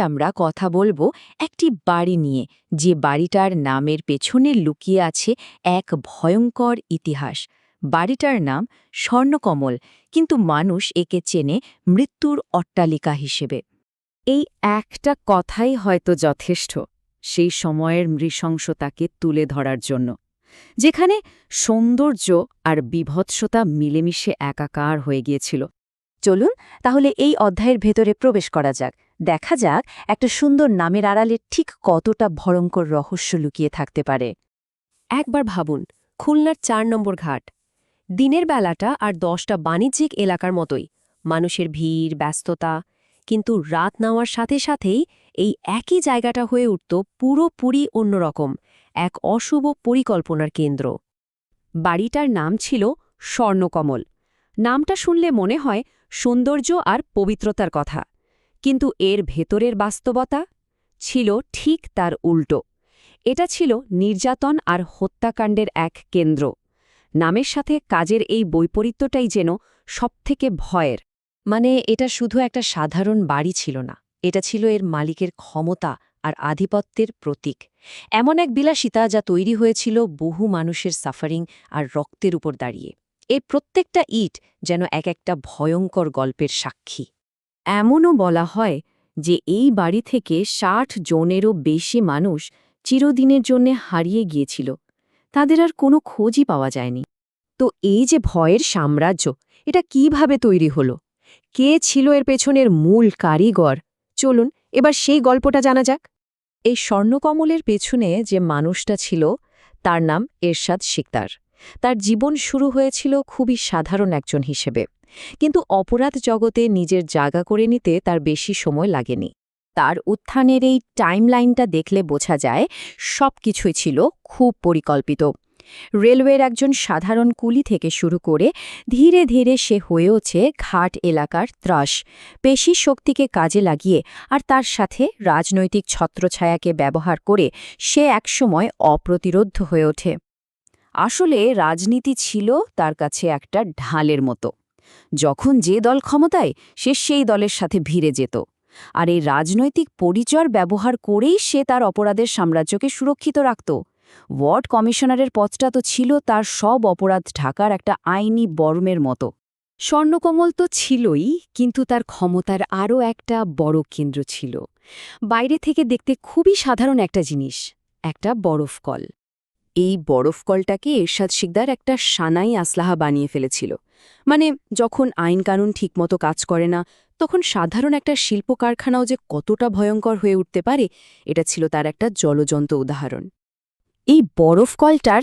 আমরা কথা বলব একটি বাড়ি নিয়ে। যে বাড়িটার নামের পেছনে লুকিয়ে আছে এক ভয়ঙ্কর ইতিহাস। বাড়িটার নাম স্বর্ণকমল, কিন্তু মানুষ একে চেনে মৃত্যুর অট্টালিকা হিসেবে। এই একটা কথাই হয়তো যথেষ্ট সেই সময়ের মৃশংসতাকে তুলে ধরার জন্য, যেখানে সৌন্দর্য আর বিভৎসতা মিলেমিশে একাকার হয়ে গিয়েছিল। চলুন, তাহলে এই অধ্যায়ের ভেতরে প্রবেশ করা যাক। দেখা যাক একটা সুন্দর নামের আড়ালে ঠিক কতটা ভয়ঙ্কর রহস্য লুকিয়ে থাকতে পারে। একবার ভাবুন, খুলনার চার নম্বর ঘাট। দিনের বেলাটা আর দশটা বাণিজ্যিক এলাকার মতোই, মানুষের ভিড়, ব্যস্ততা, কিন্তু রাত নেওয়ার সাথে সাথেই এই একই জায়গাটা হয়ে উঠত পুরোপুরি অন্যরকম, এক অশুভ পরিকল্পনার কেন্দ্র। বাড়িটার নাম ছিল স্বর্ণকমল। নামটা শুনলে মনে হয় সৌন্দর্য আর পবিত্রতার কথা। কিন্তু এর ভেতরের বাস্তবতা ছিল ঠিক তার উল্টো। এটা ছিল নির্যাতন আর হত্যাকাণ্ডের এক কেন্দ্র। নামের সাথে কাজের এই বৈপরীত্যটাই যেন সবথেকে ভয়ের। মানে এটা শুধু একটা সাধারণ বাড়ি ছিল না, এটা ছিল এর মালিকের ক্ষমতা আর আধিপত্যের প্রতীক। এমন এক বিলাসিতা যা তৈরি হয়েছিল বহু মানুষের সাফারিং আর রক্তের উপর দাঁড়িয়ে। এই প্রত্যেকটা ইট যেন এক একটা ভয়ঙ্কর গল্পের সাক্ষী। এমনও বলা হয় যে এই বাড়ি থেকে ষাট জনেরও বেশি মানুষ চিরদিনের জন্যে হারিয়ে গিয়েছিল। তাদের আর কোনো খোঁজই পাওয়া যায়নি। তো এই যে ভয়ের সাম্রাজ্য, এটা কীভাবে তৈরি হলো? কে ছিল এর পেছনের মূল কারিগর? চলুন এবার সেই গল্পটা জানা যাক। এই স্বর্ণকমলের পেছনে যে মানুষটা ছিল, তার নাম এরশাদ শিকদার। তার জীবন শুরু হয়েছিল খুবই সাধারণ একজন হিসেবে। কিন্তু অপরাধ জগতে নিজের জায়গা করে নিতে তার বেশি সময় লাগেনি। তার উত্থানের এই টাইমলাইনটা দেখলে বোঝা যায় সব কিছুই ছিল খুব পরিকল্পিত। রেলওয়ের একজন সাধারণ কুলি থেকে শুরু করে ধীরে ধীরে সে হয়ে ওঠে ঘাট এলাকার ত্রাস, পেশি শক্তিকে কাজে লাগিয়ে আর তার সাথে রাজনৈতিক ছত্রছায়াকে ব্যবহার করে সে একসময় অপ্রতিরোধ্য হয়ে ওঠে। আসলে রাজনীতি ছিল তার কাছে একটা ঢালের মতো। যখন যে দল ক্ষমতায়, সে সেই দলের সাথে ভিড়ে যেত। আর এই রাজনৈতিক পরিচয় ব্যবহার করেই সে তার অপরাধের সাম্রাজ্যকে সুরক্ষিত রাখত। ওয়ার্ড কমিশনারের পদটা তো ছিল তার সব অপরাধ ঢাকার একটা আইনি বর্মের মতো। স্বর্ণকমল তো ছিলই, কিন্তু তার ক্ষমতার আরও একটা বড় কেন্দ্র ছিল। বাইরে থেকে দেখতে খুবই সাধারণ একটা জিনিস, একটা বরফ কল। এই বরফ কলটাকে এরশাদ শিকদার একটা সানাই আসলাহা বানিয়ে ফেলেছিল। মানে যখন আইন কানুন ঠিকমতো কাজ করে না, তখন সাধারণ একটা শিল্প কারখানাও যে কতটা ভয়ঙ্কর হয়ে উঠতে পারে, এটা ছিল তার একটা জলজন্ত উদাহরণ। এই বরফ কলটার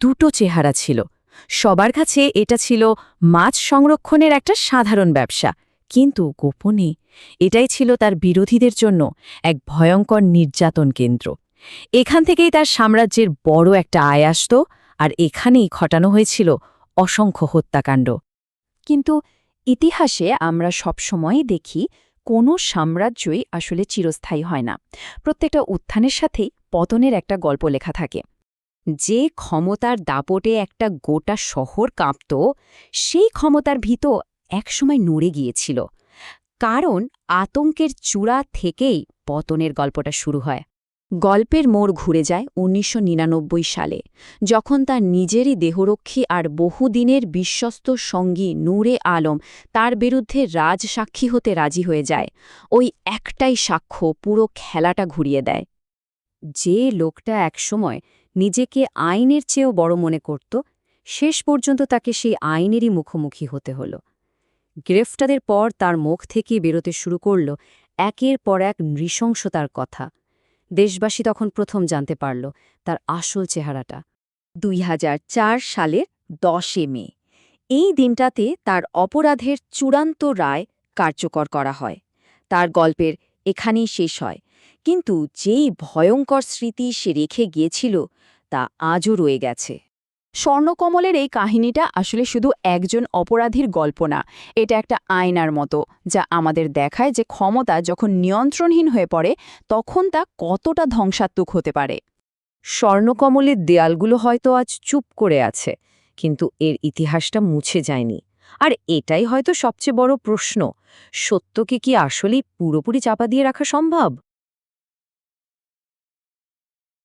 দুটো চেহারা ছিল। সবার কাছে এটা ছিল মাছ সংরক্ষণের একটা সাধারণ ব্যবসা। কিন্তু গোপনে এটাই ছিল তার বিরোধীদের জন্য এক ভয়ঙ্কর নির্যাতন কেন্দ্র। এখান থেকেই তার সাম্রাজ্যের বড় একটা আয় আসত আর এখানেই ঘটানো হয়েছিল অসংখ্য হত্যাকাণ্ড। কিন্তু ইতিহাসে আমরা সবসময়ই দেখি কোনো সাম্রাজ্যই আসলে চিরস্থায়ী হয় না। প্রত্যেকটা উত্থানের সাথেই পতনের একটা গল্প লেখা থাকে। যে ক্ষমতার দাপটে একটা গোটা শহর কাঁপত, সেই ক্ষমতার ভিত একসময় নড়ে গিয়েছিল। কারণ আতঙ্কের চূড়া থেকেই পতনের গল্পটা শুরু হয়। গল্পের মোড় ঘুরে যায় উনিশশো নিরানব্বই সালে, যখন তার নিজেরই দেহরক্ষী আর বহুদিনের বিশ্বস্ত সঙ্গী নূরে আলম তার বিরুদ্ধে রাজসাক্ষী হতে রাজি হয়ে যায়। ওই একটাই সাক্ষ্য পুরো খেলাটা ঘুরিয়ে দেয়। যে লোকটা একসময় নিজেকে আইনের চেয়েও বড় মনে করত, শেষ পর্যন্ত তাকে সেই আইনেরই মুখোমুখি হতে হল। গ্রেফতারের পর তার মুখ থেকে বেরোতে শুরু করল একের পর এক নৃশংসতার কথা। দেশবাসী তখন প্রথম জানতে পারল তার আসল চেহারাটা। দুই হাজার চার সালের দশে মে। এই দিনটাতে তার অপরাধের চূড়ান্ত রায় কার্যকর করা হয়। তার গল্পের এখানেই শেষ হয়। কিন্তু যেই ভয়ঙ্কর স্মৃতি সে রেখে গিয়েছিল, তা আজও রয়ে গেছে। স্বর্ণকমলের এই কাহিনীটা আসলে শুধু একজন অপরাধীর গল্প না, এটা একটা আয়নার মতো, যা আমাদের দেখায় যে ক্ষমতা যখন নিয়ন্ত্রণহীন হয়ে পড়ে, তখন তা কতটা ধ্বংসাত্মক হতে পারে। স্বর্ণকমলের দেয়ালগুলো হয়তো আজ চুপ করে আছে, কিন্তু এর ইতিহাসটা মুছে যায়নি। আর এটাই হয়তো সবচেয়ে বড় প্রশ্ন, সত্যকে কি আসলেই পুরোপুরি চাপা দিয়ে রাখা সম্ভব?